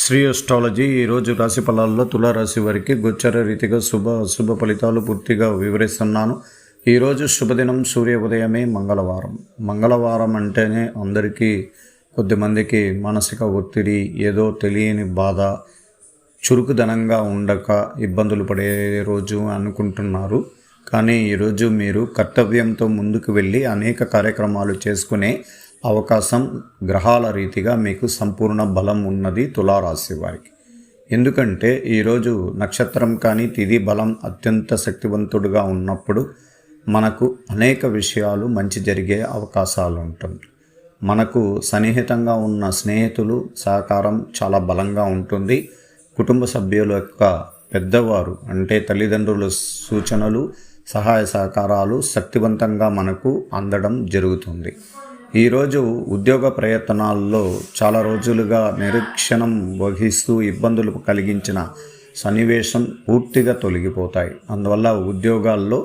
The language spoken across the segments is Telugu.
శ్రీ అస్ట్రాలజీ ఈరోజు రాశి ఫలాల్లో తులారాశి వారికి గోచర రీతిగా శుభ అశుభ ఫలితాలు పూర్తిగా వివరిస్తున్నాను. ఈరోజు శుభదినం సూర్య ఉదయమే మంగళవారం. మంగళవారం అంటేనే అందరికీ కొద్దిమందికి మానసిక ఒత్తిడి ఏదో తెలియని బాధ చురుకుదనంగా ఉండక ఇబ్బందులు పడే రోజు అనుకుంటున్నారు. కానీ ఈరోజు మీరు కర్తవ్యంతో ముందుకు వెళ్ళి అనేక కార్యక్రమాలు చేసుకునే అవకాశం గ్రహాల రీతిగా మీకు సంపూర్ణ బలం ఉన్నది తులారాశి వారికి. ఎందుకంటే ఈరోజు నక్షత్రం కానీ తిది బలం అత్యంత శక్తివంతుడుగా ఉన్నప్పుడు మనకు అనేక విషయాలు మంచి జరిగే అవకాశాలు ఉంటుంది మనకు సన్నిహితంగా ఉన్న స్నేహితులు సహకారం చాలా బలంగా ఉంటుంది. కుటుంబ సభ్యుల యొక్క పెద్దవారు అంటే తల్లిదండ్రుల సూచనలు సహాయ సహకారాలు శక్తివంతంగా మనకు అందడం జరుగుతుంది. ఈరోజు ఉద్యోగ ప్రయత్నాల్లో చాలా రోజులుగా నిరీక్షణం వహిస్తూ ఇబ్బందులు కలిగించిన సన్నివేశం పూర్తిగా తొలగిపోతాయి. అందువల్ల ఉద్యోగాల్లో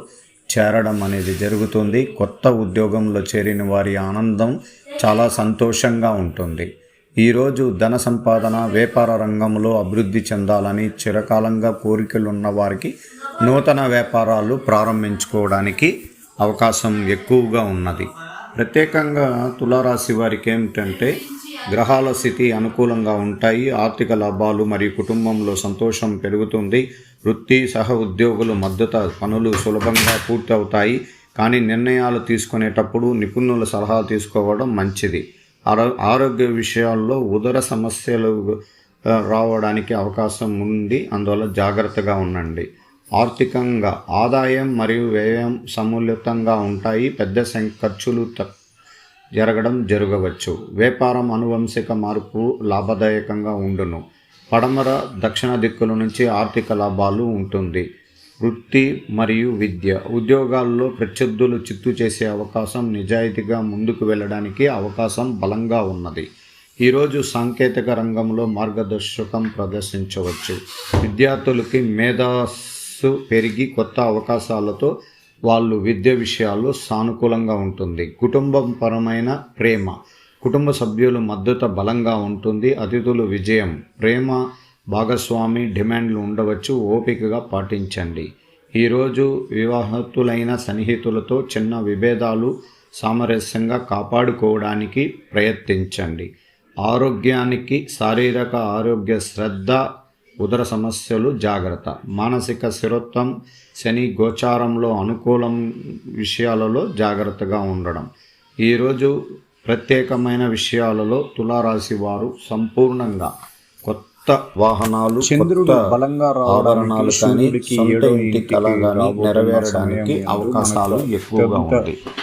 చేరడం అనేది జరుగుతుంది. కొత్త ఉద్యోగంలో చేరిన వారి ఆనందం చాలా సంతోషంగా ఉంటుంది. ఈరోజు ధన సంపాదన వ్యాపార రంగంలో అభివృద్ధి చెందాలని చిరకాలంగా కోరికలు ఉన్న వారికి నూతన వ్యాపారాలు ప్రారంభించుకోవడానికి అవకాశం ఎక్కువగా ఉన్నది. ప్రత్యేకంగా తులారాశి వారికి ఏమిటంటే గ్రహాల స్థితి అనుకూలంగా ఉంటాయి ఆర్థిక లాభాలు మరియు కుటుంబంలో సంతోషం పెరుగుతుంది వృత్తి సహ ఉద్యోగులు మద్దతు పనులు సులభంగా పూర్తవుతాయి. కానీ నిర్ణయాలు తీసుకునేటప్పుడు నిపుణుల సలహా తీసుకోవడం మంచిది. ఆరో ఆరోగ్య విషయాల్లో ఉదర సమస్యలు రావడానికి అవకాశం ఉంది. అందువల్ల జాగ్రత్తగా ఉండండి. ఆర్థికంగా ఆదాయం మరియు వ్యయం సమతుల్యతంగా ఉంటాయి. పెద్ద ఖర్చులు తక్ జరగడం జరగవచ్చు. వ్యాపారం అనువంశిక మార్పు లాభదాయకంగా ఉండును. పడమర దక్షిణ దిక్కుల నుంచి ఆర్థిక లాభాలు ఉంటుంది. వృత్తి మరియు విద్య. ఉద్యోగాల్లో ప్రత్యర్థులు చిత్తు చేసే అవకాశం నిజాయితీగా ముందుకు వెళ్ళడానికి అవకాశం బలంగా ఉన్నది. ఈరోజు సాంకేతిక రంగంలో మార్గదర్శకం ప్రదర్శించవచ్చు. విద్యార్థులకి మేధస్సు పెరిగి కొత్త అవకాశాలతో వాళ్ళు విద్య విషయాల్లో సానుకూలంగా ఉంటుంది. కుటుంబం పరమైన ప్రేమ. కుటుంబ సభ్యుల మద్దతు బలంగా ఉంటుంది. అతిథులు విజయం. ప్రేమ భాగస్వామి డిమాండ్లు ఉండవచ్చు. ఓపికగా పాటించండి. ఈరోజు వివాహతులైన సన్నిహితులతో చిన్న విభేదాలు సామరస్యంగా కాపాడుకోవడానికి ప్రయత్నించండి. ఆరోగ్యానికి శారీరక ఆరోగ్య శ్రద్ధ ఉదర సమస్యలు జాగ్రత్త. మానసిక స్థిరత్వం శని గోచారంలో అనుకూలం విషయాలలో జాగ్రత్తగా ఉండడం. ఈరోజు ప్రత్యేకమైన విషయాలలో తులారాశి వారు సంపూర్ణంగా వాహనాలు చంద్రుడు బలంగా ఆభరణాలు కానీ సొంత ఇంటి కళ కానీ నెరవేరడానికి అవకాశాలు ఎక్కువగా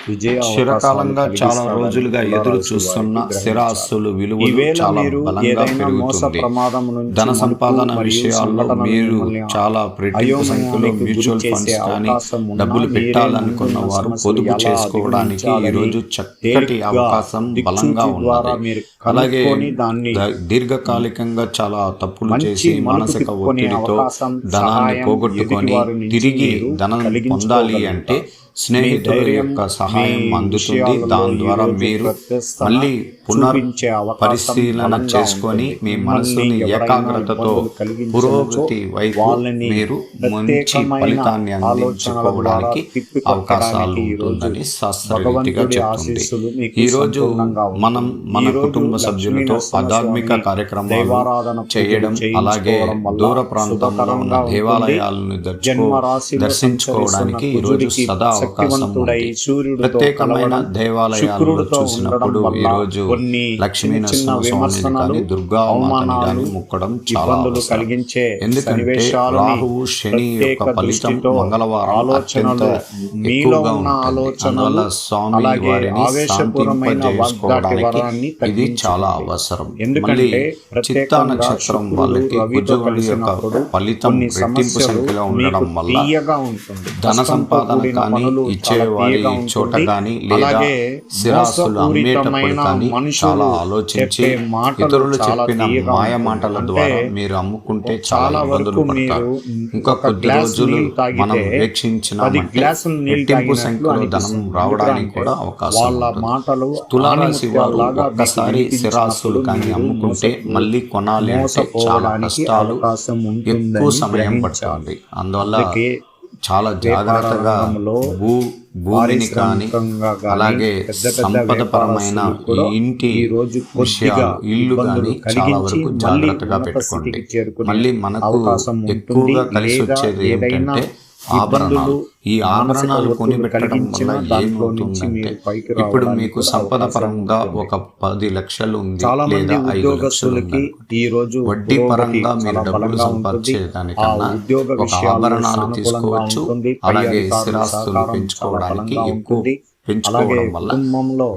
విజయ చిరకాలంగా చాలా రోజులుగా ఎదురు చూస్తున్న. స్థిరాస్తులు ఈవేళ చాలా బలంగా పెరుగుతుంది. ప్రమాదం ధన సంపాదన విషయాల్లో మీరు చాలా రెట్టింపు సంఖ్యలో మ్యూచువల్ ఫండ్స్ కానీ డబ్బులు పెట్టాలనుకున్న వారు పొదుపు చేసుకోవడానికి అధిగమించాలని ఈరోజు చక్కటి అవకాశం బలంగా ఉన్నది. మీరు అలాగే దీర్ఘకాలికంగా చాలా తప్పులు చేసి మానసిక ఒత్తిడితో ధనాన్ని పోగొట్టుకొని తిరిగి ధనం పొందాలి. అంటే స్నేహితుల యొక్క సహాయం అందుతుంది దాని ద్వారా ఈరోజు మీరు మళ్ళీ పునర్ పరిశీలన చేసుకొని. మీ మనసుని ఏకాగ్రతతో పురోగతి వైపు మీరు మంచి ఫలితాన్ని అందించుకోవడానికి అవకాశాలు ఈరోజు ఉంటుందని శాస్త్రరీతిగా భగవంతుడి చెప్తుంది ఆశీస్సులు మీకు ఈ రోజు సంపూర్ణంగా ఉంటాయి. మనం మన ఈరోజు కుటుంబ సభ్యులతో ఆధ్యాత్మిక కార్యక్రమాలు చేయడం అలాగే దూర ప్రాంతంలో ఉన్న. దేవాలయాలను దర్శించుకోవడానికి ఈరోజు సదా శక్తివంతుడై ఉంది సూర్యుడితో ప్రత్యేకమైన దేవాలయాలను చూసినప్పుడు కొన్ని లక్ష్మీ విమర్శనలు, దుర్గా అవమానాలు, మొక్కడం చాలా ఇబ్బందులు కలిగించే సన్నివేశాలని శని యొక్క ప్రత్యేక ఫలితం మంగళవారం అత్యంత మీలో ఉన్న ఆలోచనలు అలాగే ఆవేశపూర్వమైన శాంతింపజేసుకోవడానికి వాగ్దాటి వరాన్ని ఇది చాలా. అవసరం. ఎందుకంటే చిత్తా ప్రత్యేకంగా నక్షత్రం వాళ్ళకి యొక్క ఫలితం రెట్టింపు సంఖ్యలో ఉండడం వల్ల ధన సంపాదన కానీ తీయగా చోట లేదా అలాగే మోసపూరితమైన మనుషులు చాలా ఆలోచించి మాటలు ఇతరులు చెప్పిన మాయ. మాటల ద్వారా మీరు అమ్ముకుంటే చాలా ఇబ్బందులు వరకు పడతారు ఇంకా కొద్ది రోజులు మనం నీళ్ళు రెట్టింపు సంఖ్యలో ధనం. రావడానికి కూడా అవకాశం మాటలు తులారాశి వారు ఒక్కసారి స్థిరాస్తులు కానీ అమ్ముకుంటే మళ్ళీ కొనాలి అంటే చాలా ఉంటుందని ఎక్కువ సమయం. పడుతుంది అందువల్ల చాలా జాగ్రత్తగా భూ భూమిని కానీ అలాగే సంపదపరమైన ఇంటి ఈ రోజు కొద్దిగా విషయాలు ఇల్లు కానీ చాలా వరకు జాగ్రత్తగా పెట్టుకోండి మళ్ళీ మనకు. ఎక్కువగా కలిసి వచ్చేది ఏంటంటే ఆభరణాలు ఈ ఆభరణాలు కొని పెట్టడం వల్ల ఏమవుతుందంటే ఇప్పుడు మీకు సంపద పరంగా. ఒక పది లక్షలు ఉంది లేదా ఐదు లక్షలు ఈ రోజు వడ్డీ పరంగా మీరు డబ్బులు సంపాదించేదానికన్నా ఒక ఆభరణాలు తీసుకోవచ్చు. అలాగే స్థిరాస్తులు పెంచుకోవడానికి ఎక్కువ పెంచుకోవడం వల్ల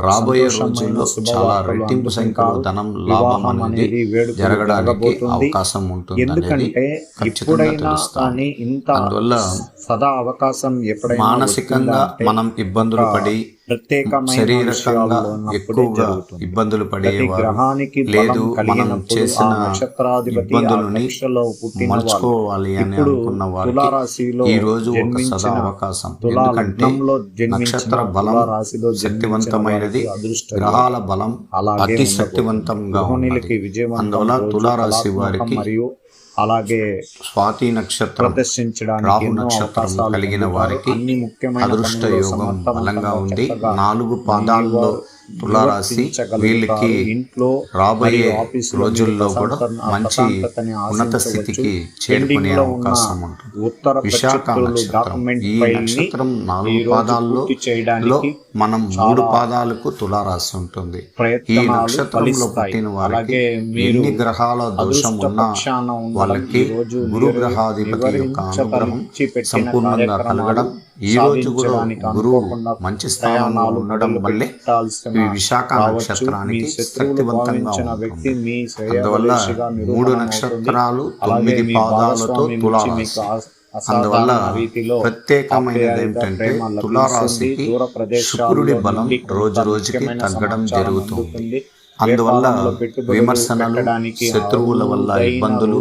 రాబోయే రోజుల్లో చాలా రెట్టింపు సంఖ్యలో. ధనం లాభం అనేది జరగడానికి. అవకాశం ఉంటుంది అనేది ఎందుకంటే ఖచ్చితంగా ఎప్పుడైనా తెలుస్తుంది కానీ ఇంత అందువల్ల సదా అవకాశం ఎప్పుడైనా మానసికంగా మనం ఇబ్బందులు పడి ప్రత్యేకమైన ఎక్కువగా. ఇబ్బందులు పడేవారు. లేదు మనం చేసిన ఇబ్బందులని మలుచుకోవాలి అని అనుకున్న వారికి ఈ రోజు ఒక సదా అవకాశం. ఎందుకంటే నక్షత్ర బలం శక్తివంతమైనది. గ్రహాల బలం అతి. శక్తివంతంగా అందువల్ల తులారాశి వారికి మరియు అలాగే స్వాతి నక్షత్రం ప్రదర్శించడానికి నక్షత్రం కలిగిన. వారికి అన్ని ముఖ్యమైన అదృష్ట యోగం బలంగా ఉంది నాలుగు పాదాల్లో తులారాశి. వీళ్ళకి ఇంట్లో రాబోయే రోజుల్లో కూడా మంచి ఉన్నత. స్థితికి చేరుకునే అవకాశం ఉంటుంది ఉత్తర విశాఖ నక్షత్రం ఈ నక్షత్రం నాలుగు పాదాల్లో మనం మూడు పాదాలకు తులారాశి ఉంటుంది ఈ నక్షత్రంలో. పుట్టిన వారికి ఎన్ని గ్రహాల దోషం ఉన్నా వాళ్ళకి గురు గ్రహాధిపతి యొక్క అనుగ్రహం సంపూర్ణంగా కలగడం ఈ రోజు కూడా గురువు మంచి స్థానంలో ఉండడం వల్లే ఈ విశాఖ నక్షత్రానికి శక్తివంతంగా వ్యక్తి ఉంటుంది. అందువల్ల మూడు నక్షత్రాలు తొమ్మిది పాదాలతో తులారాశి. అందువల్ల ప్రత్యేకమైనది ఏమిటంటే తులారాశికి శుక్రుడి బలం రోజు రోజుకి తగ్గడం జరుగుతుంది. అందువల్ల విమర్శనలు శత్రువుల వల్ల ఇబ్బందులు.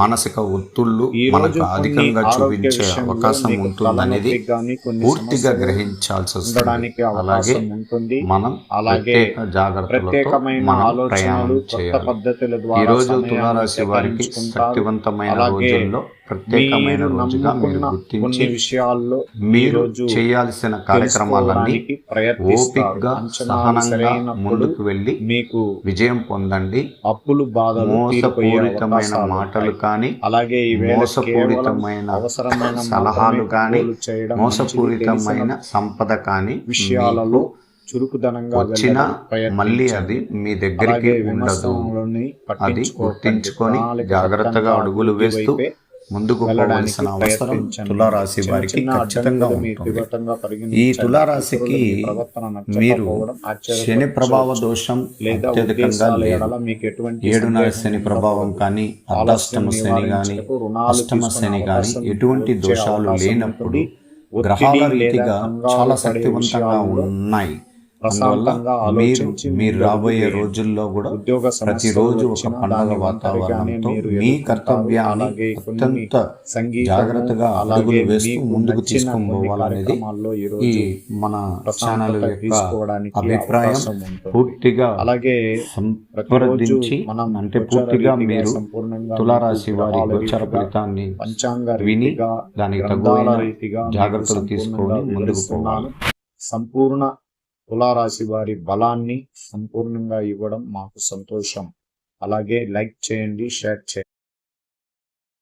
మానసిక ఒత్తుళ్ళు మనకు అధికంగా చూపించే అవకాశం ఉంటుందనేది పూర్తిగా గ్రహించాల్సి వస్తుంది అలాగే మనం అలాగే జాగ్రత్తలతో మనం ఆలోచనలు ప్రయాణం చేయాలి తులారాశి వారికి. శక్తివంతమైన రోజుల్లో ప్రత్యేకమైన మీరు రోజుగా మీరు నమ్ముకున్న గుర్తించి కొన్ని విషయాల్లో మీరు చేయాల్సిన కార్యక్రమాలన్నీ. ఓపికగా సహనంగా ముందుకు వెళ్ళి మీకు విజయం పొందండి అప్పులు బాధలు తీరిపోయే మోసపూరితమైన మాటలు. కానీ అలాగే మోసపూరితమైన అవసరమైన సలహాలు కానీ మోసపూరితమైన. సంపద కానీ విషయాలలో చురుకుదనంగా వచ్చిన మళ్ళీ. అది మీ దగ్గరికి ఉండదు అది. గుర్తించుకొని జాగ్రత్తగా అడుగులు వేస్తూ ముందుకు పోవలసిన అవసరం. తులారాశి వారికి ఖచ్చితంగా ఉంటుంది ఈ. తులారాశికి మీరు. శని ప్రభావ దోషం లేదా అత్యధికంగా లేదు ఏడున్నర శని ప్రభావం. కానీ అర్ధాష్టమ శని కానీ అష్టమ శని కానీ ఎటువంటి దోషాలు లేనప్పుడు గ్రహాల రీతిగా చాలా శక్తివంతంగా ఉన్నాయి ప్రశాంతంగా మీరు ఆలోచించి మీరు ముందడుగు రాబోయే. రోజుల్లో కూడా ఉద్యోగ ప్రతిరోజు ఒక పండగ వాతావరణంతో మీ. కర్తవ్యాన్ని అత్యంత జాగ్రత్తగా అలాగే అడుగులు వేస్తూ ముందుకు నచ్చిన తీసుకొని కొన్ని పోవాలనేది కార్యక్రమాల్లో ఈ మన ఛానల్ యొక్క అభిప్రాయం. పూర్తిగా అలాగే సంప్రదించి మనం అంటే పూర్తిగా రీతిగా మీరు తులారాశి వారి గోచర ఫలితాన్ని పంచాంగ విని దానికి మీకు జాగ్రత్తలు తీసుకొని ముందుకు. పోవాలి సంపూర్ణ తులారాశి వారి బలాన్ని సంపూర్ణంగా ఇవ్వడం మాకు సంతోషం. అలాగే లైక్ చేయండి షేర్ చేయండి.